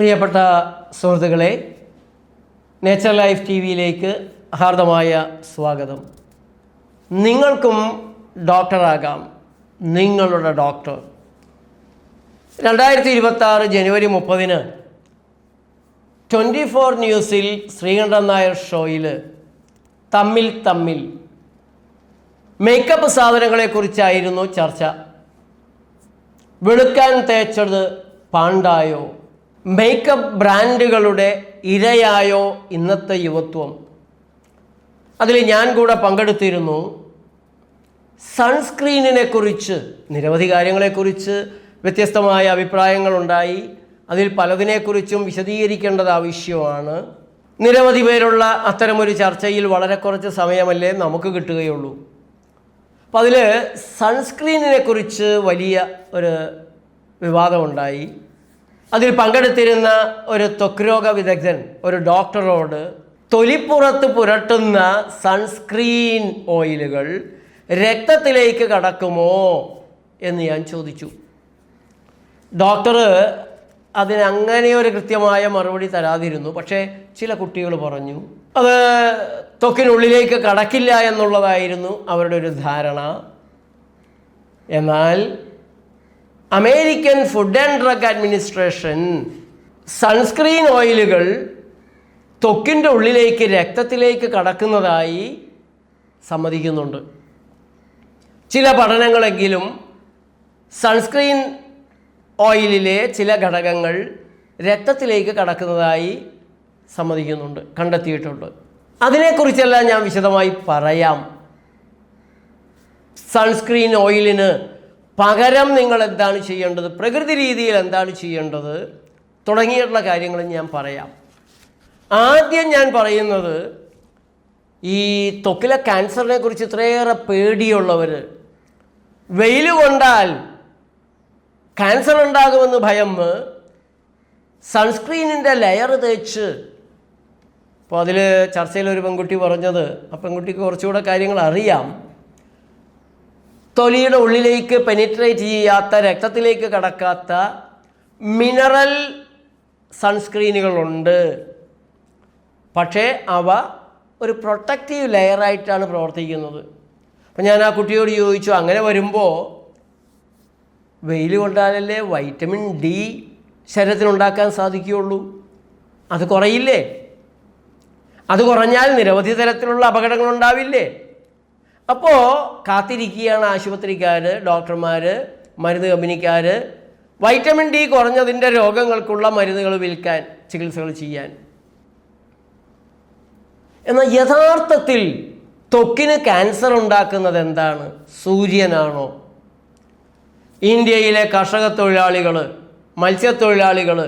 പ്രിയപ്പെട്ട സുഹൃത്തുക്കളെ nature life T വിയിലേക്ക് ഹാർദമായ സ്വാഗതം. നിങ്ങൾക്കും ഡോക്ടറാകാം. നിങ്ങളുടെ ഡോക്ടർ. രണ്ടായിരത്തി ഇരുപത്തി ജനുവരി മുപ്പതിന് ട്വന്റി ഫോർ ന്യൂസിൽ ശ്രീകണ്ഠൻ നായർ ഷോയിൽ തമ്മിൽ തമ്മിൽ മേക്കപ്പ് സാധനങ്ങളെക്കുറിച്ചായിരുന്നു ചർച്ച. വെളുക്കാൻ തേച്ചത് പാണ്ടായോ? മേക്കപ്പ് ബ്രാൻഡുകളുടെ ഇരയായോ ഇന്നത്തെ യുവത്വം? അതിൽ ഞാൻ കൂടെ പങ്കെടുത്തിരുന്നു. സൺസ്ക്രീനിനെ കുറിച്ച് നിരവധി കാര്യങ്ങളെക്കുറിച്ച് വ്യത്യസ്തമായ അഭിപ്രായങ്ങളുണ്ടായി അതിൽ പലതിനെക്കുറിച്ചും വിശദീകരിക്കേണ്ടത് ആവശ്യമാണ്. നിരവധി പേരുള്ള അത്തരമൊരു ചർച്ചയിൽ വളരെ കുറച്ച് സമയമല്ലേ നമുക്ക് കിട്ടുകയുള്ളൂ. അപ്പം അതിൽ സൺസ്ക്രീനിനെ കുറിച്ച് വലിയ ഒരു വിവാദമുണ്ടായി. അതിൽ പങ്കെടുത്തിരുന്ന ഒരു ത്വക്ക് രോഗ വിദഗ്ധൻ ഒരു ഡോക്ടറോട് തൊലിപ്പുറത്ത് പുരട്ടുന്ന സൺസ്ക്രീൻ ഓയിലുകൾ രക്തത്തിലേക്ക് കടക്കുമോ എന്ന് ഞാൻ ചോദിച്ചു. ഡോക്ടർ അതിനങ്ങനെ ഒരു കൃത്യമായ മറുപടി തരാതിരുന്നു. പക്ഷേ ചില കുട്ടികൾ പറഞ്ഞു അത് ത്വക്കിനുള്ളിലേക്ക് കടക്കില്ല എന്നുള്ളതായിരുന്നു അവരുടെ ഒരു ധാരണ. എന്നാൽ American food and drug administration sunscreen ഓയിലുകൾ ത്വക്കിന്റെ ഉള്ളിലേക്ക് രക്തത്തിലേക്ക് കടക്കുന്നതായി സമ്മതിക്കുന്നുണ്ട്. ചില പഠനങ്ങളെങ്കിലും സൺസ്ക്രീൻ ഓയിലിലെ ചില ഘടകങ്ങൾ രക്തത്തിലേക്ക് കടക്കുന്നതായി സമ്മതിക്കുന്നുണ്ട് കണ്ടെത്തിയിട്ടുണ്ട്. അതിനെക്കുറിച്ചെല്ലാം ഞാൻ വിശദമായി പറയാം. സൺസ്ക്രീൻ ഓയിലിന് പകരം നിങ്ങൾ എന്താണ് ചെയ്യേണ്ടത്? പ്രകൃതി രീതിയിൽ എന്താണ് ചെയ്യേണ്ടത്? തുടങ്ങിയിട്ടുള്ള കാര്യങ്ങൾ ഞാൻ പറയാം. ആദ്യം ഞാൻ പറയുന്നത് ഈ ത്വക്കിലെ ക്യാൻസറിനെ കുറിച്ച് ഇത്രയേറെ പേടിയുള്ളവർ വെയിൽ കൊണ്ടാൽ ക്യാൻസർ ഉണ്ടാകുമെന്ന് ഭയം സൺസ്ക്രീനിന്റെ ലെയർ തേച്ച് അപ്പോൾ അതിൽ ചർച്ചയിൽ ഒരു പെൺകുട്ടി പറഞ്ഞത് ആ പെൺകുട്ടിക്ക് കുറച്ചുകൂടെ കാര്യങ്ങൾ അറിയാം. തൊലിയുടെ ഉള്ളിലേക്ക് പെനിട്രേറ്റ് ചെയ്യാത്ത രക്തത്തിലേക്ക് കടക്കാത്ത മിനറൽ സൺസ്ക്രീനുകളുണ്ട് പക്ഷേ അവ ഒരു പ്രൊട്ടക്റ്റീവ് ലെയറായിട്ടാണ് പ്രവർത്തിക്കുന്നത്. അപ്പം ഞാൻ ആ കുട്ടിയോട് ചോദിച്ചു അങ്ങനെ വരുമ്പോൾ വെയിൽ കൊണ്ടാലല്ലേ വൈറ്റമിൻ ഡി ശരീരത്തിനുണ്ടാക്കാൻ സാധിക്കുകയുള്ളൂ? അത് കുറയില്ലേ? അത് കുറഞ്ഞാൽ നിരവധി തരത്തിലുള്ള അപകടങ്ങൾ ഉണ്ടാവില്ലേ? അപ്പോൾ കാത്തിരിക്കുകയാണ് ആശുപത്രിക്കാർ ഡോക്ടർമാർ മരുന്ന് കമ്പനിക്കാർ വൈറ്റമിൻ ഡി കുറഞ്ഞതിന്റെ രോഗങ്ങൾക്കുള്ള മരുന്നുകൾ വിൽക്കാൻ ചികിത്സകൾ ചെയ്യാൻ. എന്നാൽ യഥാർത്ഥത്തിൽ ത്വക്കിന് ക്യാൻസർ ഉണ്ടാക്കുന്നത് എന്താണ്? സൂര്യനാണോ? ഇന്ത്യയിലെ കർഷക തൊഴിലാളികൾ മത്സ്യത്തൊഴിലാളികൾ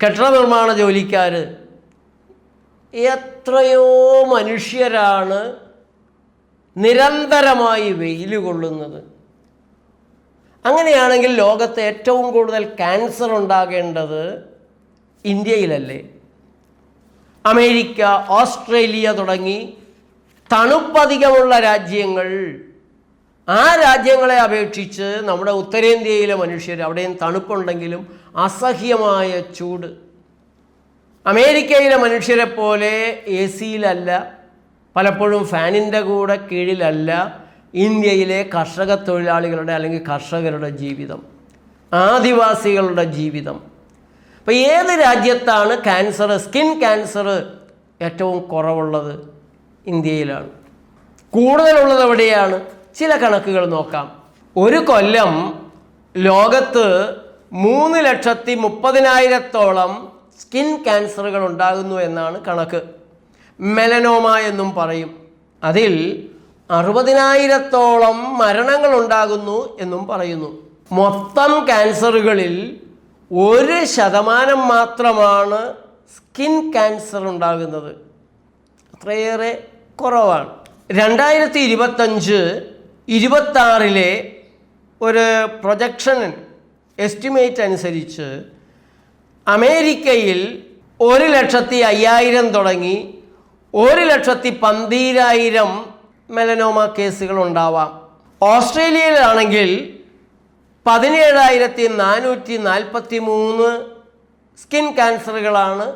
കെട്ടിട നിർമ്മാണ ജോലിക്കാർ എത്രയോ മനുഷ്യരാണ് നിരന്തരമായി വെയിൽ കൊള്ളുന്നത്. അങ്ങനെയാണെങ്കിൽ ലോകത്ത് ഏറ്റവും കൂടുതൽ ക്യാൻസർ ഉണ്ടാകേണ്ടത് ഇന്ത്യയിലല്ലേ? അമേരിക്ക ഓസ്ട്രേലിയ തുടങ്ങി തണുപ്പധികമുള്ള രാജ്യങ്ങൾ. ആ രാജ്യങ്ങളെ അപേക്ഷിച്ച് നമ്മുടെ ഉത്തരേന്ത്യയിലെ മനുഷ്യർ അവിടെയും തണുപ്പുണ്ടെങ്കിലും അസഹ്യമായ ചൂട്. അമേരിക്കയിലെ മനുഷ്യരെ പോലെ എ സിയിലല്ല പലപ്പോഴും ഫാനിന്റെ കൂടെ കീഴിലല്ല ഇന്ത്യയിലെ കർഷക തൊഴിലാളികളുടെ അല്ലെങ്കിൽ കർഷകരുടെ ജീവിതം ആദിവാസികളുടെ ജീവിതം. അപ്പോൾ ഏത് രാജ്യത്താണ് ക്യാൻസർ സ്കിൻ ക്യാൻസർ ഏറ്റവും കുറവുള്ളത്? ഇന്ത്യയിലാണ്. കൂടുതലുള്ളത് എവിടെയാണ്? ചില കണക്കുകൾ നോക്കാം. ഒരു കൊല്ലം ലോകത്ത് മൂന്ന് ലക്ഷത്തി മുപ്പതിനായിരത്തോളം സ്കിൻ ക്യാൻസറുകൾ ഉണ്ടാകുന്നു എന്നാണ് കണക്ക്. മെലനോമ എന്നും പറയും. അതിൽ അറുപതിനായിരത്തോളം മരണങ്ങൾ ഉണ്ടാകുന്നു എന്നും പറയുന്നു. മൊത്തം ക്യാൻസറുകളിൽ ഒരു ശതമാനം മാത്രമാണ് സ്കിൻ ക്യാൻസർ ഉണ്ടാകുന്നത്. അത്രയേറെ കുറവാണ്. രണ്ടായിരത്തി ഇരുപത്തഞ്ച് ഇരുപത്താറിലെ ഒരു പ്രൊജക്ഷൻ എസ്റ്റിമേറ്റ് അനുസരിച്ച് അമേരിക്കയിൽ ഒരു ലക്ഷത്തി അയ്യായിരം തുടങ്ങി. ഒരു ലക്ഷത്തി പന്തീരായിരം മെലനോമ കേസുകൾ ഉണ്ടാവാം ഓസ്ട്രേലിയയിലാണെങ്കിൽ പതിനേഴായിരത്തി നാനൂറ്റി നാൽപ്പത്തി മൂന്ന് സ്കിൻ ക്യാൻസറുകളാണ്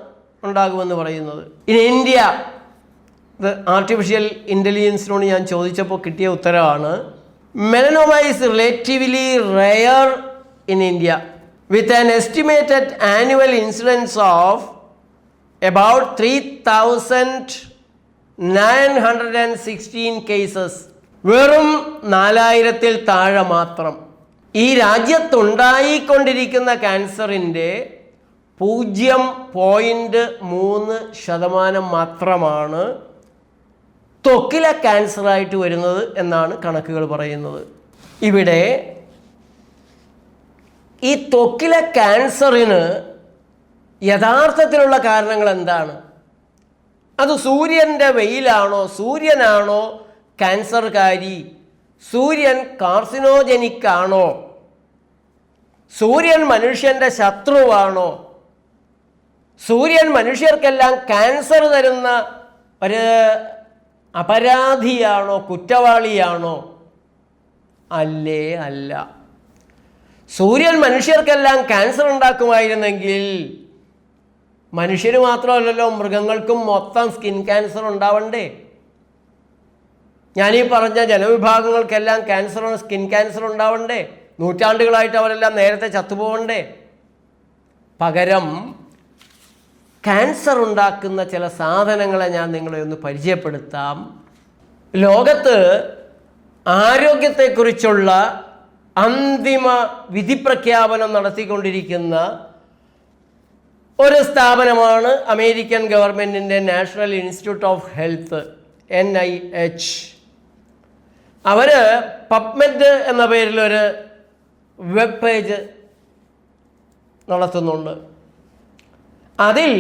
ഉണ്ടാകുമെന്ന് പറയുന്നത്. ഇനി ഇന്ത്യ ഇത് ആർട്ടിഫിഷ്യൽ ഇന്റലിജൻസിനോട് ഞാൻ ചോദിച്ചപ്പോൾ കിട്ടിയ ഉത്തരവാണ് melanoma is relatively rare in India with an estimated annual incidence of about 3,916 cases വെറും നാലായിരത്തിൽ താഴെ മാത്രം. ഈ രാജ്യത്തുണ്ടായിക്കൊണ്ടിരിക്കുന്ന ക്യാൻസറിന്റെ പൂജ്യം പോയിന്റ് മൂന്ന് ശതമാനം മാത്രമാണ് ത്വക്കിലെ ക്യാൻസറായിട്ട് വരുന്നത് എന്നാണ് കണക്കുകൾ പറയുന്നത്. ഇവിടെ ഈ ത്വക്കിലെ ക്യാൻസറിന് യഥാർത്ഥത്തിലുള്ള കാരണങ്ങൾ എന്താണ്? അത് സൂര്യന്റെ വെയിലാണോ സൂര്യനാണോ ക്യാൻസർകാരി സൂര്യൻ കാർസിനോജനിക് ആണോ സൂര്യൻ മനുഷ്യന്റെ ശത്രുവാണോ സൂര്യൻ മനുഷ്യർക്കെല്ലാം ക്യാൻസർ തരുന്ന ഒരു അപരാധിയാണോ കുറ്റവാളിയാണോ? അല്ലേ അല്ല. സൂര്യൻ മനുഷ്യർക്കെല്ലാം ക്യാൻസർ ഉണ്ടാക്കുമായിരുന്നെങ്കിൽ മനുഷ്യന് മാത്രമല്ലല്ലോ മൃഗങ്ങൾക്കും മൊത്തം സ്കിൻ ക്യാൻസർ ഉണ്ടാവണ്ടേ? ഞാനീ പറഞ്ഞ ജനവിഭാഗങ്ങൾക്കെല്ലാം ക്യാൻസർ സ്കിൻ ക്യാൻസർ ഉണ്ടാവണ്ടേ? നൂറ്റാണ്ടുകളായിട്ട് അവരെല്ലാം നേരത്തെ ചത്തുപോകണ്ടേ പകരം ക്യാൻസർ ഉണ്ടാക്കുന്ന ചില സാധനങ്ങളെ ഞാൻ നിങ്ങളെ ഒന്ന് പരിചയപ്പെടുത്താം. ലോകത്ത് ആരോഗ്യത്തെക്കുറിച്ചുള്ള അന്തിമ വിധിപ്രഖ്യാപനം നടത്തിക്കൊണ്ടിരിക്കുന്ന ഒരു സ്ഥാപനമാണ് അമേരിക്കൻ ഗവൺമെന്റിന്റെ National Institute of Health N I H our PubMed എന്ന പേരിലൊരു വെബ് പേജ് നടത്തുന്നുണ്ട്. അതിൽ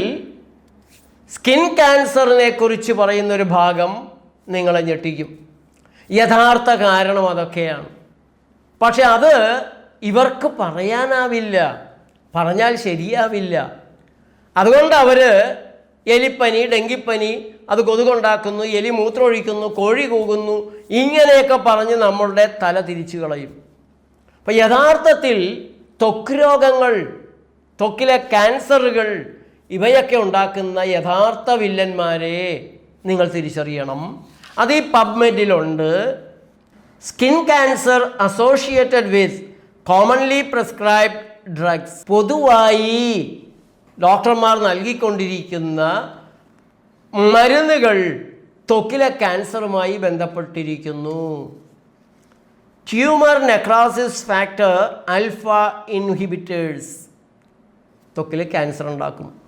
സ്കിൻ ക്യാൻസറിനെ കുറിച്ച് പറയുന്നൊരു ഭാഗം നിങ്ങളെ ഞെട്ടിക്കും. യഥാർത്ഥ കാരണം അതൊക്കെയാണ്. പക്ഷെ അത് ഇവർക്ക് പറയാനാവില്ല. പറഞ്ഞാൽ ശരിയാവില്ല. അതുകൊണ്ട് അവർ എലിപ്പനി ഡെങ്കിപ്പനി അത് കൊതുകുണ്ടാക്കുന്നു എലി മൂത്രമൊഴിക്കുന്നു കോഴി കൂകുന്നു ഇങ്ങനെയൊക്കെ പറഞ്ഞ് നമ്മളുടെ തല തിരിച്ചു കളയും. അപ്പം യഥാർത്ഥത്തിൽ ത്വക്ക് രോഗങ്ങൾ ത്വക്കിലെ ക്യാൻസറുകൾ ഇവയൊക്കെ ഉണ്ടാക്കുന്ന യഥാർത്ഥ വില്ലന്മാരെ നിങ്ങൾ തിരിച്ചറിയണം. അത് ഈ പബ്മെഡിലുണ്ട്. Skin cancer associated with commonly prescribed drugs. പൊതുവായി ഡോക്ടർമാർ നൽകിക്കൊണ്ടിരിക്കുന്ന മരുന്നുകൾ തൊക്കിലെ ക്യാൻസറുമായി ബന്ധപ്പെട്ടിരിക്കുന്നു. Tumour necrosis factor alpha inhibitors ത്വക്കിൽ ക്യാൻസർ ഉണ്ടാക്കും.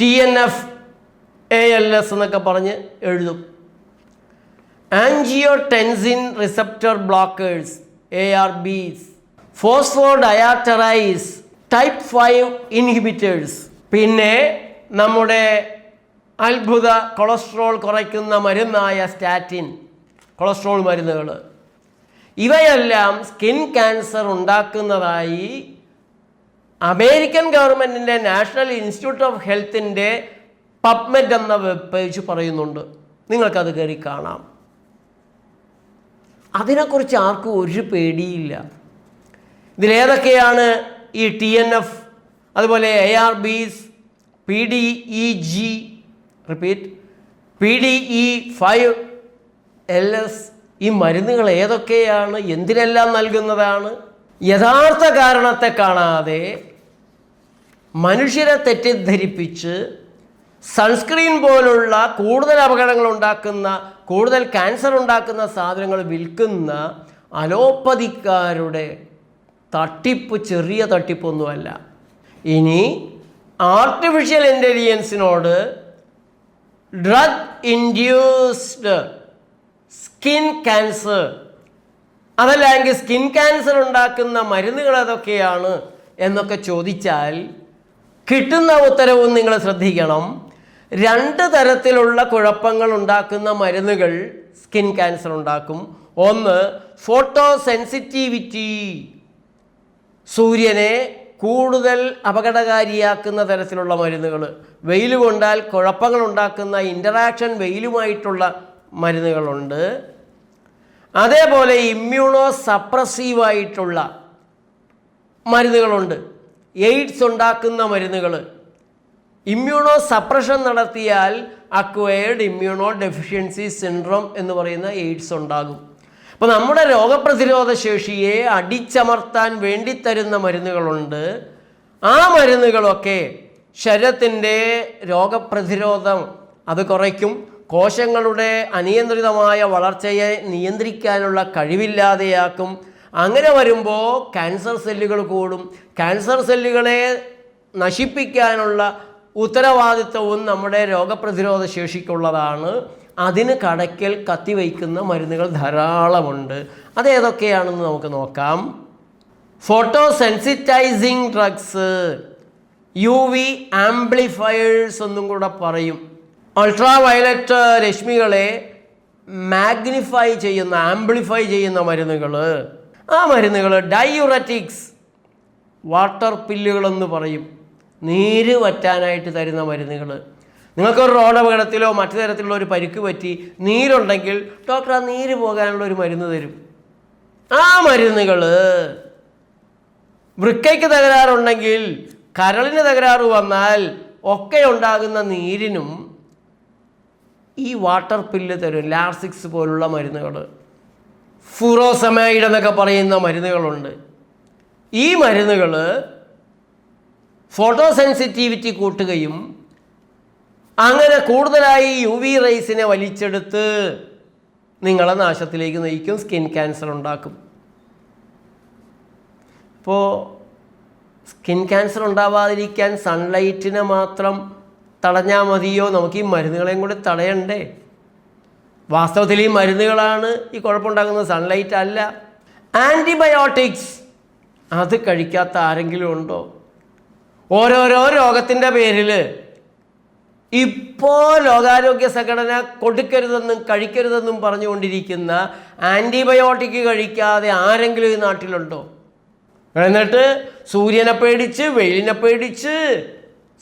T N F A L S എന്നൊക്കെ പറഞ്ഞ് എഴുതും. Angiotensin receptor blockers A R Bs. Phosphodiesterase type five inhibitors പിന്നെ നമ്മുടെ അത്ഭുത കൊളസ്ട്രോൾ കുറയ്ക്കുന്ന മരുന്നായ സ്റ്റാറ്റിൻ കൊളസ്ട്രോൾ മരുന്നുകൾ ഇവയെല്ലാം സ്കിൻ ക്യാൻസർ ഉണ്ടാക്കുന്നതായി അമേരിക്കൻ ഗവൺമെന്റിന്റെ നാഷണൽ ഇൻസ്റ്റിറ്റ്യൂട്ട് ഓഫ് ഹെൽത്തിന്റെ പബ്മെഡ് എന്ന വെബ് പേജ് പറയുന്നുണ്ട്. നിങ്ങൾക്കത് കയറി കാണാം. അതിനെക്കുറിച്ച് ആർക്കും ഒരു പേടിയില്ല. ഇതിലേതൊക്കെയാണ് ഈ ടി എൻ എഫ് അതുപോലെ A R Bs P D E G repeat P D E five L S ഈ മരുന്നുകൾ ഏതൊക്കെയാണ് എന്തിനെല്ലാം നൽകുന്നതാണ് യഥാർത്ഥ കാരണത്തെ കാണാതെ മനുഷ്യരെ തെറ്റിദ്ധരിപ്പിച്ച് സൺസ്ക്രീൻ പോലുള്ള കൂടുതൽ അപകടങ്ങൾ ഉണ്ടാക്കുന്ന കൂടുതൽ ക്യാൻസർ ഉണ്ടാക്കുന്ന സാധനങ്ങൾ വിൽക്കുന്ന അലോപ്പതിക്കാരുടെ തട്ടിപ്പ് ചെറിയ തട്ടിപ്പൊന്നുമല്ല. ഇനി ആർട്ടിഫിഷ്യൽ ഇന്റലിജൻസിനോട് ഡ്രഗ് ഇൻഡ്യൂസ്ഡ് സ്കിൻ ക്യാൻസർ അതല്ലെങ്കിൽ സ്കിൻ ക്യാൻസർ ഉണ്ടാക്കുന്ന മരുന്നുകൾ ഏതൊക്കെയാണ് എന്നൊക്കെ ചോദിച്ചാൽ കിട്ടുന്ന ഉത്തരവും നിങ്ങൾ ശ്രദ്ധിക്കണം. രണ്ട് തരത്തിലുള്ള കുഴപ്പങ്ങൾ ഉണ്ടാക്കുന്ന മരുന്നുകൾ സ്കിൻ ക്യാൻസർ ഉണ്ടാക്കും. ഒന്ന് ഫോട്ടോ സെൻസിറ്റിവിറ്റി സൂര്യനെ കൂടുതൽ അപകടകാരിയാക്കുന്ന തരത്തിലുള്ള മരുന്നുകൾ. വെയിൽ കൊണ്ടാൽ കുഴപ്പങ്ങൾ ഉണ്ടാക്കുന്ന ഇന്ററാക്ഷൻ വെയിലുമായിട്ടുള്ള മരുന്നുകളുണ്ട്. അതേപോലെ ഇമ്മ്യൂണോ സപ്രസീവായിട്ടുള്ള മരുന്നുകളുണ്ട്. എയ്ഡ്സ് ഉണ്ടാക്കുന്ന മരുന്നുകൾ. ഇമ്മ്യൂണോ സപ്രഷൻ നടത്തിയാൽ അക്വയർഡ് ഇമ്മ്യൂണോ ഡെഫിഷ്യൻസി സിൻഡ്രോം എന്ന് പറയുന്ന എയ്ഡ്സ് ഉണ്ടാകും. അപ്പോൾ നമ്മുടെ രോഗപ്രതിരോധ ശേഷിയെ അടിച്ചമർത്താൻ വേണ്ടി തരുന്ന മരുന്നുകളുണ്ട്. ആ മരുന്നുകളൊക്കെ ശരീരത്തിന്റെ രോഗപ്രതിരോധം അത് കുറയ്ക്കും. കോശങ്ങളുടെ അനിയന്ത്രിതമായ വളർച്ചയെ നിയന്ത്രിക്കാനുള്ള കഴിവില്ലാതെയാക്കും. അങ്ങനെ വരുമ്പോൾ ക്യാൻസർ സെല്ലുകൾ കൂടും. ക്യാൻസർ സെല്ലുകളെ നശിപ്പിക്കാനുള്ള ഉത്തരവാദിത്വവും നമ്മുടെ രോഗപ്രതിരോധ ശേഷിക്കുള്ളതാണ്. അതിന് കടയ്ക്കൽ കത്തിവയ്ക്കുന്ന മരുന്നുകൾ ധാരാളമുണ്ട്. അതേതൊക്കെയാണെന്ന് നമുക്ക് നോക്കാം. Photo sensitising drugs U V amplifiers എന്നും കൂടെ പറയും. അൾട്രാ വയലറ്റ് രശ്മികളെ മാഗ്നിഫൈ ചെയ്യുന്ന ആംപ്ലിഫൈ ചെയ്യുന്ന മരുന്നുകൾ. ആ മരുന്നുകൾ ഡയുററ്റിക്സ് വാട്ടർ പില്ലുകളെന്ന് പറയും. നീര് വറ്റാനായിട്ട് തരുന്ന മരുന്നുകൾ. നിങ്ങൾക്കൊരു റോഡ് അപകടത്തിലോ മറ്റു തരത്തിലുള്ള ഒരു പരിക്ക് പറ്റി നീരുണ്ടെങ്കിൽ ഡോക്ടർ ആ നീര് പോകാനുള്ള ഒരു മരുന്ന് തരും. ആ മരുന്നുകൾ വൃക്കയ്ക്ക് തകരാറുണ്ടെങ്കിൽ കരളിന് തകരാറ് വന്നാൽ ഒക്കെ ഉണ്ടാകുന്ന നീരിനും ഈ വാട്ടർ പില്ല് തരും ലാർസിക്സ് പോലുള്ള മരുന്നുകൾ. ഫുറോസമൈഡ് എന്നൊക്കെ പറയുന്ന മരുന്നുകളുണ്ട്. ഈ മരുന്നുകൾ ഫോട്ടോ സെൻസിറ്റിവിറ്റി കൂട്ടുകയും അങ്ങനെ കൂടുതലായി യു വി റേസിനെ വലിച്ചെടുത്ത് നിങ്ങളെ നാശത്തിലേക്ക് നയിക്കും സ്കിൻ ക്യാൻസർ ഉണ്ടാക്കും. ഇപ്പോൾ സ്കിൻ ക്യാൻസർ ഉണ്ടാവാതിരിക്കാൻ സൺലൈറ്റിനെ മാത്രം തടഞ്ഞാൽ മതിയോ? നമുക്ക് ഈ മരുന്നുകളെയും കൂടി തടയണ്ടേ? വാസ്തവത്തിൽ ഈ മരുന്നുകളാണ് ഈ കുഴപ്പമുണ്ടാക്കുന്നത്. സൺലൈറ്റ് അല്ല. ആന്റിബയോട്ടിക്സ് അത് കഴിക്കാത്ത ആരെങ്കിലും ഉണ്ടോ? ഓരോരോ രോഗത്തിന്റെ പേരിൽ ഇപ്പോൾ ലോകാരോഗ്യ സംഘടന കൊടുക്കരുതെന്നും കഴിക്കരുതെന്നും പറഞ്ഞുകൊണ്ടിരിക്കുന്ന ആന്റിബയോട്ടിക് കഴിക്കാതെ ആരെങ്കിലും ഈ നാട്ടിലുണ്ടോ? എന്നിട്ട് സൂര്യനെ പേടിച്ച് വെയിലിനെ പേടിച്ച്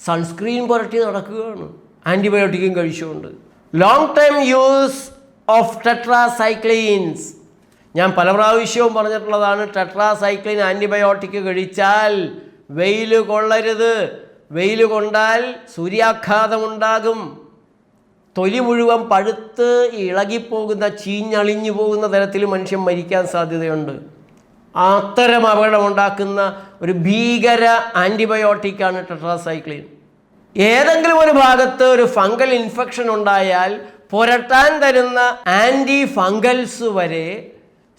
സൺസ്ക്രീൻ പുരട്ടി നടക്കുകയാണ്. ആന്റിബയോട്ടിക്കും കഴിച്ചുകൊണ്ട്. Long time use of tetracyclines ഞാൻ പല പ്രാവശ്യവും പറഞ്ഞിട്ടുള്ളതാണ് ടെട്രാസൈക്ലിൻ ആന്റിബയോട്ടിക് കഴിച്ചാൽ വെയിൽ കൊള്ളരുത്. വെയിൽ കൊണ്ടാൽ സൂര്യാഘാതമുണ്ടാകും. തൊലി മുഴുവൻ പഴുത്ത് ഇളകിപ്പോകുന്ന ചീഞ്ഞളിഞ്ഞു പോകുന്ന തരത്തിൽ മനുഷ്യൻ മരിക്കാൻ സാധ്യതയുണ്ട്. അത്തരം അപകടമുണ്ടാക്കുന്ന ഒരു ഭീകര ആന്റിബയോട്ടിക്കാണ് ടെട്രാസൈക്ലിൻ. ഏതെങ്കിലും ഒരു ഭാഗത്ത് ഒരു ഫംഗൽ ഇൻഫെക്ഷൻ ഉണ്ടായാൽ പുരട്ടാൻ തരുന്ന ആന്റി ഫംഗൽസ് വരെ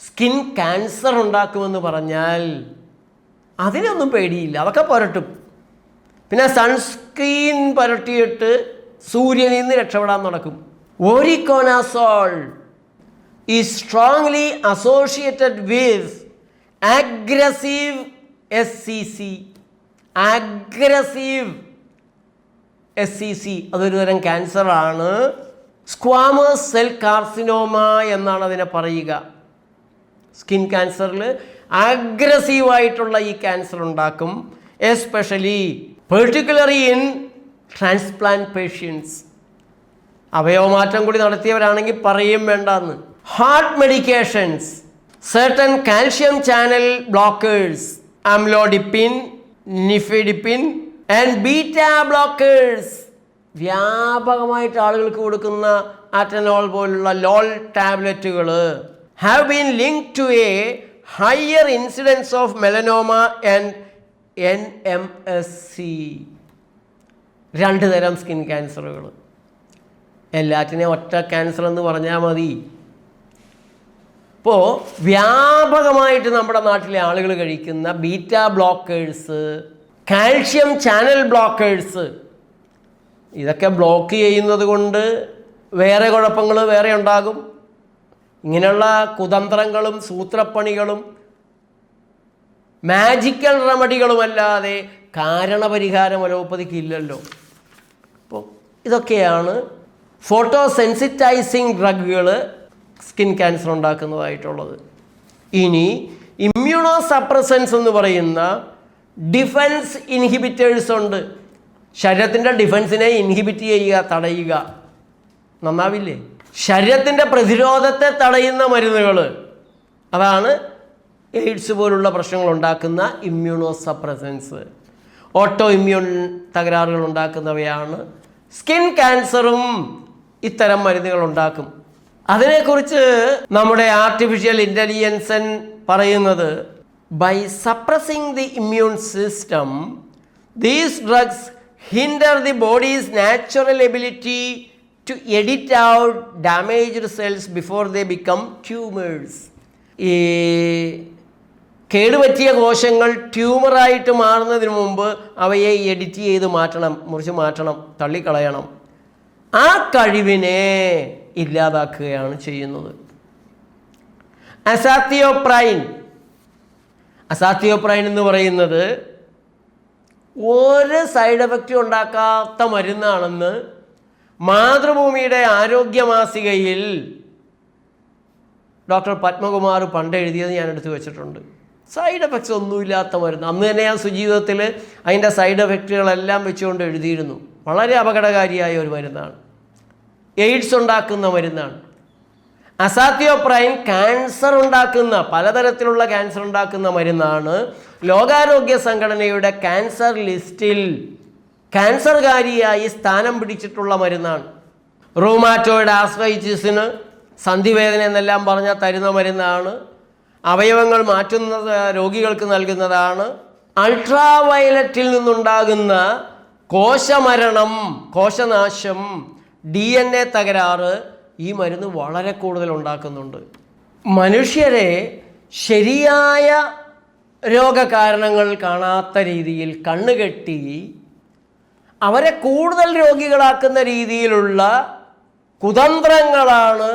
സ്കിൻ ക്യാൻസർ ഉണ്ടാക്കുമെന്ന് പറഞ്ഞാൽ അതിനൊന്നും പേടിയില്ല. അതൊക്കെ പുരട്ടും. പിന്നെ സൺസ്ക്രീൻ പുരട്ടിയിട്ട് സൂര്യനിൽ നിന്ന് രക്ഷപ്പെടാൻ നടക്കും. Voriconazole is strongly associated with aggressive S C C aggressive S C C അതൊരു തരം ക്യാൻസറാണ് സ്ക്വാമേഴ്സ് സെൽ കാർസിനോമ എന്നാണ് അതിനെ പറയുക. സ്കിൻ ക്യാൻസറിൽ അഗ്രസീവായിട്ടുള്ള ഈ ക്യാൻസർ ഉണ്ടാക്കും. Especially particularly in transplant patients അവയവമാറ്റം കൂടി നടത്തിയവരാണെങ്കിൽ പറയും വേണ്ടെന്ന്. Heart medications certain calcium channel blockers amlodipine nifedipine and beta blockers വ്യാപകമായിട്ട് ആളുകൾക്ക് കൊടുക്കുന്ന ആറ്റനോൾ പോലുള്ള ലോൾ ടാബ്ലറ്റുകൾ have been link to a higher incidence of melanoma and N M S C രണ്ട് തരം സ്കിൻ ക്യാൻസറുകൾ. എല്ലാറ്റിനെയും ഒറ്റ ക്യാൻസർ എന്ന് പറഞ്ഞാൽ മതി. ഇപ്പോൾ വ്യാപകമായിട്ട് നമ്മുടെ നാട്ടിലെ ആളുകൾ കഴിക്കുന്ന beta blockers calcium channel blockers. ഇതൊക്കെ ബ്ലോക്ക് ചെയ്യുന്നത് കൊണ്ട് വേറെ കുഴപ്പങ്ങൾ വേറെ ഉണ്ടാകും. ഇങ്ങനെയുള്ള കുതന്ത്രങ്ങളും സൂത്രപ്പണികളും മാജിക്കൽ റെമഡികളുമല്ലാതെ കാരണപരിഹാരം അലോപ്പതിക്ക് ഇല്ലല്ലോ അപ്പോൾ ഇതൊക്കെയാണ് ഫോട്ടോ സെൻസിറ്റൈസിങ് ഡ്രഗുകൾ സ്കിൻ ക്യാൻസർ ഉണ്ടാക്കുന്നതായിട്ടുള്ളത്. ഇനി ഇമ്മ്യൂണോ സപ്രസൻസ് എന്ന് പറയുന്ന ഡിഫൻസ് ഇൻഹിബിറ്റേഴ്സ് ഉണ്ട്. ശരീരത്തിന്റെ ഡിഫൻസിനെ ഇൻഹിബിറ്റ് ചെയ്യുക തടയുക. നന്നാവില്ലേ? ശരീരത്തിന്റെ പ്രതിരോധത്തെ തടയുന്ന മരുന്നുകൾ അതാണ് എയ്ഡ്സ് പോലുള്ള പ്രശ്നങ്ങൾ ഉണ്ടാക്കുന്ന ഇമ്മ്യൂണോ സപ്രസൻസ് ഓട്ടോ ഇമ്മ്യൂൺ തകരാറുകൾ ഉണ്ടാക്കുന്നവയാണ്. സ്കിൻ ക്യാൻസറും ഇത്തരം മരുന്നുകൾ ഉണ്ടാക്കും. അതിനെക്കുറിച്ച് നമ്മുടെ ആർട്ടിഫിഷ്യൽ ഇന്റലിജൻസൻ പറയുന്നത് by suppressing the immune system these drugs hinder the body's natural ability to edit out damaged cells before they become tumours ഈ കേടുപറ്റിയ കോശങ്ങൾ ട്യൂമറായിട്ട് മാറുന്നതിന് മുമ്പ് അവയെ എഡിറ്റ് ചെയ്ത് മാറ്റണം മുറിച്ച് മാറ്റണം തള്ളിക്കളയണം. ആ കഴിവിനെ ഇല്ലാതാക്കുകയാണ് ചെയ്യുന്നത്. അസാത്തിയോപ്രൈൻ. അസാത്തിയോപ്രൈൻ എന്ന് പറയുന്നത് ഒരു സൈഡ് എഫക്റ്റും ഉണ്ടാക്കാത്ത മരുന്നാണെന്ന് മാതൃഭൂമിയുടെ ആരോഗ്യ മാസികയിൽ ഡോക്ടർ പത്മകുമാർ പണ്ട് എഴുതിയത് ഞാൻ എടുത്തു വെച്ചിട്ടുണ്ട്. സൈഡ് എഫക്ട്സ് ഒന്നുമില്ലാത്ത മരുന്ന്. അന്ന് തന്നെ ഞാൻ സുജീവിതത്തിൽ അതിന്റെ സൈഡ് എഫക്റ്റുകളെല്ലാം വെച്ചുകൊണ്ട് എഴുതിയിരുന്നു. വളരെ അപകടകാരിയായ ഒരു മരുന്നാണ്. എയ്ഡ്സ് ഉണ്ടാക്കുന്ന മരുന്നാണ്. അസാത്തിയോപ്രൈൻ ക്യാൻസർ ഉണ്ടാക്കുന്ന പലതരത്തിലുള്ള ക്യാൻസർ ഉണ്ടാക്കുന്ന മരുന്നാണ് ലോകാരോഗ്യ സംഘടനയുടെ ക്യാൻസർ ലിസ്റ്റിൽ ക്യാൻസർകാരിയായി സ്ഥാനം പിടിച്ചിട്ടുള്ള മരുന്നാണ്. റൂമാറ്റോയുടെ ആസ്ട്രൈറ്റിസിന് സന്ധിവേദന എന്നെല്ലാം പറഞ്ഞാൽ തരുന്ന മരുന്നാണ്. അവയവങ്ങൾ മാറ്റുന്നത് രോഗികൾക്ക് നൽകുന്നതാണ്. അൾട്രാ വയലറ്റിൽ നിന്നുണ്ടാകുന്ന കോശമരണം കോശനാശം ഡി എൻ എ തകരാറ് ഈ മരുന്ന് വളരെ കൂടുതൽ ഉണ്ടാക്കുന്നുണ്ട്. മനുഷ്യരെ ശരിയായ രോഗകാരണങ്ങൾ കാണാത്ത രീതിയിൽ കണ്ണുകെട്ടി അവരെ കൂടുതൽ രോഗികളാക്കുന്ന രീതിയിലുള്ള കുതന്ത്രങ്ങളാണ്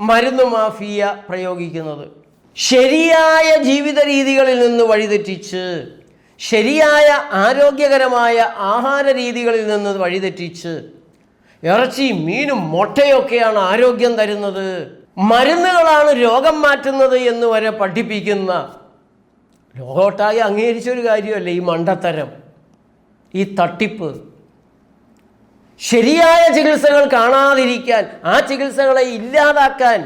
മരുന്ന് മാഫിയ പ്രയോഗിക്കുന്നത്. ശരിയായ ജീവിത രീതികളിൽ നിന്ന് വഴിതെറ്റിച്ച് ശരിയായ ആരോഗ്യകരമായ ആഹാര രീതികളിൽ നിന്ന് വഴിതെറ്റിച്ച് ഇറച്ചി മീനും മുട്ടയൊക്കെയാണ് ആരോഗ്യം തരുന്നത്. മരുന്നുകളാണ് രോഗം മാറ്റുന്നത് എന്ന് വരെ പഠിപ്പിക്കുന്ന ലോകമൊട്ടാകെ അംഗീകരിച്ചൊരു കാര്യമല്ലേ ഈ മണ്ടത്തരം ഈ തട്ടിപ്പ്. ശരിയായ ചികിത്സകൾ കാണാതിരിക്കാൻ ആ ചികിത്സകളെ ഇല്ലാതാക്കാൻ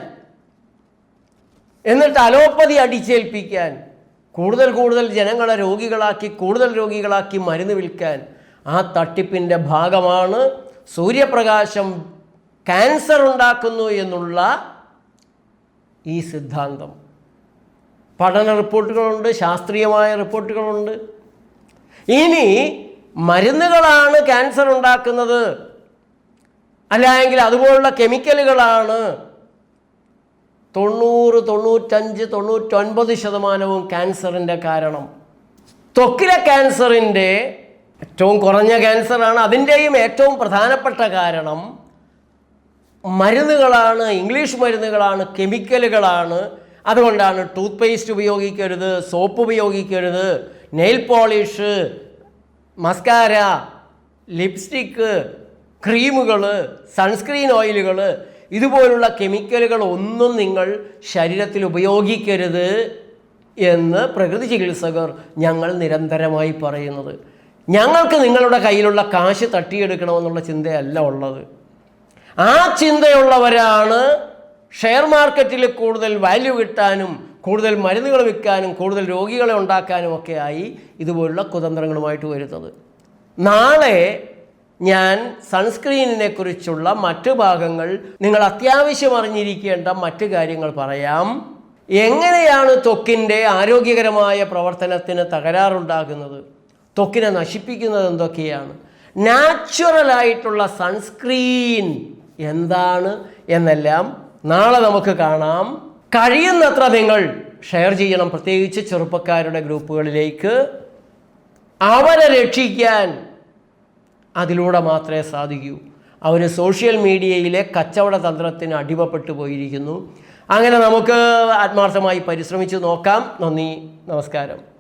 എന്നിട്ട് അലോപ്പതി അടിച്ചേൽപ്പിക്കാൻ കൂടുതൽ കൂടുതൽ ജനങ്ങളെ രോഗികളാക്കി കൂടുതൽ രോഗികളാക്കി മരുന്ന് വിൽക്കാൻ ആ തട്ടിപ്പിന്റെ ഭാഗമാണ് സൂര്യപ്രകാശം ക്യാൻസർ ഉണ്ടാക്കുന്നു എന്നുള്ള ഈ സിദ്ധാന്തം. പഠന റിപ്പോർട്ടുകളുണ്ട് ശാസ്ത്രീയമായ റിപ്പോർട്ടുകളുണ്ട്. ഇനി മരുന്നുകളാണ് ക്യാൻസർ ഉണ്ടാക്കുന്നത്. അല്ലെങ്കിൽ അതുപോലുള്ള കെമിക്കലുകളാണ് തൊണ്ണൂറ് തൊണ്ണൂറ്റഞ്ച് തൊണ്ണൂറ്റൊൻപത് ശതമാനവും ക്യാൻസറിന്റെ കാരണം. ത്വക്കിലെ ക്യാൻസറിന്റെ ഏറ്റവും കുറഞ്ഞ ക്യാൻസറാണ് അതിന്റെയും ഏറ്റവും പ്രധാനപ്പെട്ട കാരണം മരുന്നുകളാണ് ഇംഗ്ലീഷ് മരുന്നുകളാണ് കെമിക്കലുകളാണ്. അതുകൊണ്ടാണ് ടൂത്ത് പേസ്റ്റ് ഉപയോഗിക്കരുത് സോപ്പ് ഉപയോഗിക്കരുത് നെയിൽ പോളിഷ് മസ്കാര ലിപ്സ്റ്റിക്ക് ക്രീമുകൾ സൺസ്ക്രീൻ ഓയിലുകൾ ഇതുപോലുള്ള കെമിക്കലുകൾ ഒന്നും നിങ്ങൾ ശരീരത്തിൽ ഉപയോഗിക്കരുത് എന്ന് പ്രകൃതി ചികിത്സകർ ഞങ്ങൾ നിരന്തരമായി പറയുന്നത്. ഞങ്ങൾക്ക് നിങ്ങളുടെ കയ്യിലുള്ള കാശ് തട്ടിയെടുക്കണമെന്നുള്ള ചിന്തയല്ല ഉള്ളത്. ആ ചിന്തയുള്ളവരാണ് ഷെയർ മാർക്കറ്റിൽ കൂടുതൽ വാല്യൂ കിട്ടാനും കൂടുതൽ മരുന്നുകൾ വിൽക്കാനും കൂടുതൽ രോഗികളെ ഉണ്ടാക്കാനും ഒക്കെ ആയി ഇതുപോലുള്ള കുതന്ത്രങ്ങളുമായിട്ട് വരുന്നത്. നാളെ ഞാൻ സൺസ്ക്രീനിനെ കുറിച്ചുള്ള മറ്റു ഭാഗങ്ങൾ നിങ്ങൾ അത്യാവശ്യം അറിഞ്ഞിരിക്കേണ്ട മറ്റു കാര്യങ്ങൾ പറയാം. എങ്ങനെയാണ് ത്വക്കിന്റെ ആരോഗ്യകരമായ പ്രവർത്തനത്തിന് തകരാറുണ്ടാകുന്നത്? ത്വക്കിനെ നശിപ്പിക്കുന്നത് എന്തൊക്കെയാണ്? നാച്ചുറലായിട്ടുള്ള സൺസ്ക്രീൻ എന്താണ് എന്നെല്ലാം നാളെ നമുക്ക് കാണാം. കഴിയുന്നത്ര നിങ്ങൾ ഷെയർ ചെയ്യണം. പ്രത്യേകിച്ച് ചെറുപ്പക്കാരുടെ ഗ്രൂപ്പുകളിലേക്ക്. അവരെ രക്ഷിക്കാൻ അതിലൂടെ മാത്രമേ സാധിക്കൂ. അവർ സോഷ്യൽ മീഡിയയിലെ കച്ചവട തന്ത്രത്തിന് അടിമപ്പെട്ടു പോയിരിക്കുന്നു. അങ്ങനെ നമുക്ക് ആത്മാർത്ഥമായി പരിശ്രമിച്ച് നോക്കാം. നന്ദി നമസ്കാരം.